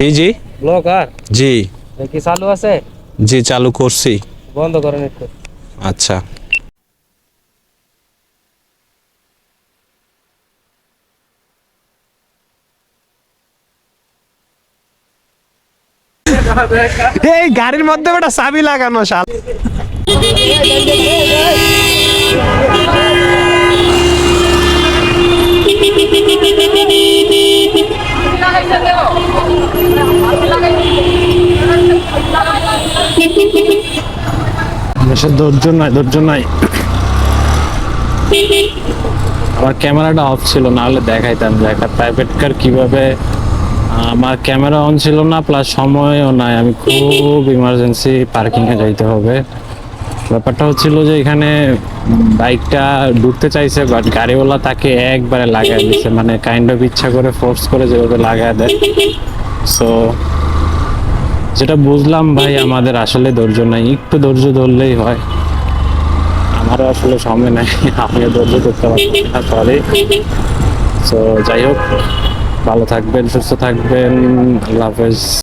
জি জি। Blocker জি। কি চালু আছে? জি চালু করছি। বন্ধ করেন একটু। আচ্ছা। এই গাড়ির মধ্যে একটা চাবি লাগানো শাল। দেশের ধৈর্য নাই ধৈর্য নাই। আমার ক্যামেরাটা অফ ছিল না হলে দেখাইতাম যে একটা প্রাইভেট কার কীভাবে আমার ক্যামেরা অন ছিল না প্লাস সময়ও নাই। আমি খুব ইমার্জেন্সি পার্কিং এ যাইতে হবে। ব্যাপারটা হচ্ছিল যে এখানে বাইকটা ঢুকতে চাইছে বাট গাড়িওয়ালা তাকে একবারে লাগাই দিচ্ছে মানে কাইন্ড অফ ইচ্ছা করে ফোর্স করে যেভাবে লাগায় দেয়। সো যেটা বুঝলাম ভাই আমাদের আসলে ধৈর্য নাই। একটু ধৈর্য ধরলেই হয়। আমারও আসলে সময় নাই আমিও ধৈর্য করতে পারছি না সরি সো যাই হোক ভালো থাকবেন সুস্থ থাকবেন আল্লাহ হাফেজ।